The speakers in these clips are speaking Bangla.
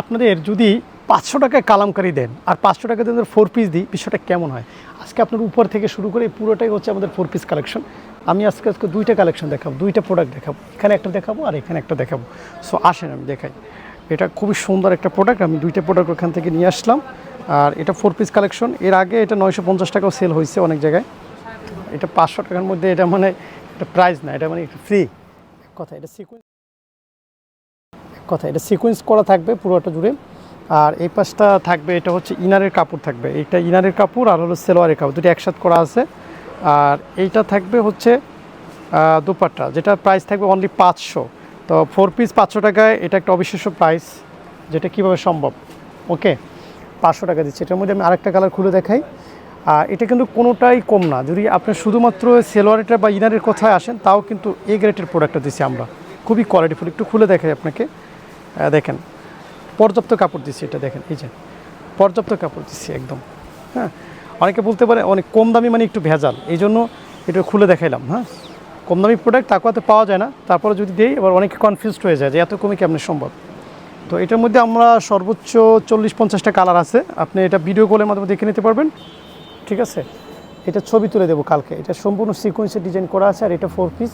আপনাদের যদি পাঁচশো টাকায় কালামকারি দেন আর পাঁচশো টাকা দিয়ে ফোর পিস দিই, বিষয়টা কেমন হয়? আজকে আপনার উপর থেকে শুরু করে পুরোটাই হচ্ছে আমাদের ফোর পিস কালেকশন আমি আজকে আজকে দুইটা কালেকশন দেখাবো, দুইটা প্রোডাক্ট দেখাবো, এখানে একটা দেখাবো আর এখানে একটা দেখাবো। সো আসেন আমি দেখাই। এটা খুবই সুন্দর একটা প্রোডাক্ট আমি দুইটা প্রোডাক্ট ওখান থেকে নিয়ে আসলাম। আর এটা ফোর পিস কালেকশন এর আগে এটা নয়শো পঞ্চাশ টাকাও সেল হয়েছে অনেক জায়গায়। এটা পাঁচশো টাকার মধ্যে এটা মানে এটা প্রাইস না, এটা মানে ফ্রি কথা এটা সিকুয়েন্স কথা, এটা সিকোয়েন্স করা থাকবে পুরোটা জুড়ে। আর এই পাশটা থাকবে, এটা হচ্ছে ইনারের কাপড় থাকবে। এইটা ইনারের কাপড় আর হলো সেলোয়ারের কাপড়, দুটো একসাথে করা আছে। আর এইটা থাকবে হচ্ছে দুপাট্টা, যেটা প্রাইস থাকবে অনলি পাঁচশো। তো ফোর পিস পাঁচশো টাকায় এটা একটা অবিশ্বাস্য প্রাইস যেটা কীভাবে সম্ভব? ওকে পাঁচশো টাকা দিচ্ছে। এটার মধ্যে আমি আরেকটা কালার খুলে দেখাই। আর এটা কিন্তু কোনোটাই কম না। যদি আপনি শুধুমাত্র সেলোয়ারেটা বা ইনারের কথায় আসেন, তাও কিন্তু এ গ্রেটের প্রোডাক্টটা দিচ্ছি আমরা। খুবই কোয়ালিটিফুল একটু খুলে দেখাই আপনাকে। দেখেন, পর্যাপ্ত কাপড় দিচ্ছি এটা দেখেন, এই যে, পর্যাপ্ত কাপড় দিচ্ছি একদম হ্যাঁ। অনেকে বলতে পারে অনেক কম দামি মানে একটু ভেজাল, এই জন্য এটা খুলে দেখাইলাম হ্যাঁ। কম দামি প্রোডাক্ট তাকুয়াতে পাওয়া যায় না, তারপরে যদি দেই, এবার অনেকে কনফিউজড হয়ে যায় যে এত কমে কেমন সম্ভব? তো এটার মধ্যে আমরা সর্বোচ্চ চল্লিশ পঞ্চাশটা কালার আছে, আপনি এটা ভিডিও কলের মাধ্যমে দেখে নিতে পারবেন, ঠিক আছে? এটা ছবি তুলে দেবো কালকে, এটা সম্পূর্ণ সিকোয়েন্সে ডিজাইন করা আছে, আর এটা ফোর পিস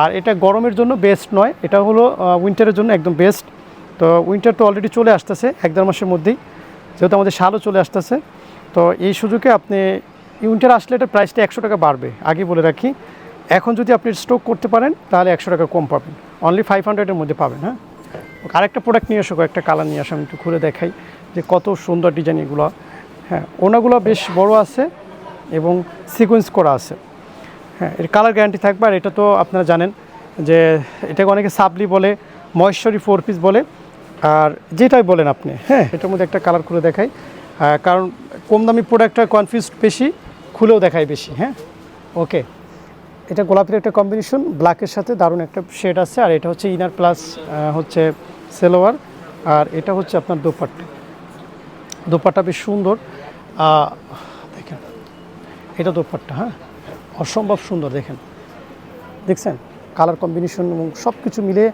আর এটা গরমের জন্য বেস্ট নয়, এটা হলো উইন্টারের জন্য একদম বেস্ট তো উইন্টার তো অলরেডি চলে আসতেছে, এক দেড় মাসের মধ্যেই, যেহেতু আমাদের শালও চলে আসতেছে। তো এই সুযোগে আপনি উইন্টার আসলে এটা প্রাইসটা একশো টাকা বাড়বে আগে বলে রাখি। এখন যদি আপনি স্টক করতে পারেন, তাহলে একশো টাকা কম পাবেন। অনলি ফাইভ হান্ড্রেডের মধ্যে পাবেন হ্যাঁ? আরেকটা প্রোডাক্ট নিয়ে আসো একটা কালার নিয়ে আসো, আমি একটু খুলে দেখাই যে কত সুন্দর ডিজাইন এগুলো। হ্যাঁ ওনাগুলো বেশ বড় আছে এবং সিকোয়েন্স করা আছে। হ্যাঁ এর কালার গ্যারান্টি থাকবে, আর এটা তো আপনারা জানেন যে এটাকে অনেকে সাবলি বলে, মহেশ্বরী ফোর পিস বলে। আর যেটাই বলেন আপনি হ্যাঁ এটার মধ্যে একটা কালার খুলে দেখাই। কারণ কম দামি প্রোডাক্টটা কনফিউজ বেশি, খুলেও দেখায় বেশি হ্যাঁ? ওকে এটা গোলাপের একটা কম্বিনেশন ব্ল্যাকের সাথে দারুণ একটা শেড আছে, আর এটা হচ্ছে ইনার প্লাস হচ্ছে সেলোয়ার আর এটা হচ্ছে আপনার দোপাট্টা। দোপাট্টা বেশ সুন্দর। দেখেন, এটা দোপাট্টা হ্যাঁ? অসম্ভব সুন্দর, দেখেন। দেখছেন? কালার কম্বিনেশন এবং সব কিছু মিলে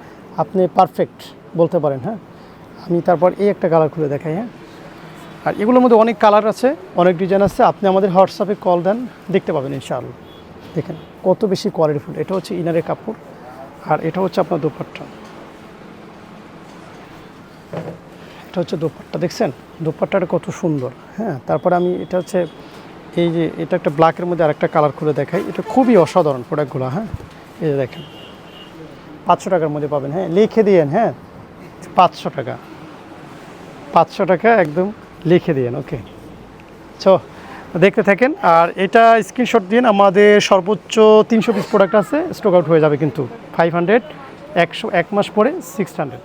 আপনি পারফেক্ট বলতে পারেন হ্যাঁ? আমি তারপর এই একটা কালার খুলে দেখাই হ্যাঁ। আর এগুলোর মধ্যে অনেক কালার আছে, অনেক ডিজাইন আছে। আপনি আমাদের হোয়াটসঅ্যাপে কল দেন, দেখতে পাবেন ইনশাআল্লাহ। দেখেন, কত বেশি কোয়ালিটিফুল এটা হচ্ছে ইনারের কাপড়, আর এটা হচ্ছে আপনার দোপাট্টা। এটা হচ্ছে দোপাট্টা, দেখছেন? দোপাট্টাটা কত সুন্দর হ্যাঁ। তারপরে আমি, এটা হচ্ছে, এই যে, এটা একটা ব্ল্যাকের মধ্যে আরেকটা কালার খুলে দেখাই। এটা খুবই অসাধারণ প্রোডাক্টগুলো হ্যাঁ। এই দেখেন, পাঁচশো টাকার মধ্যে পাবেন হ্যাঁ। লিখে দিয়েন হ্যাঁ। পাঁচশো টাকা। পাঁচশো টাকা একদম লিখে দিন ওকে। চো, দেখতে থাকেন, আর এটা স্ক্রিনশট দিন আমাদের সর্বোচ্চ তিনশো পিস প্রোডাক্ট আছে স্টক আউট হয়ে যাবে কিন্তু। ফাইভ হান্ড্রেড একশো, এক মাস পরে সিক্স হান্ড্রেড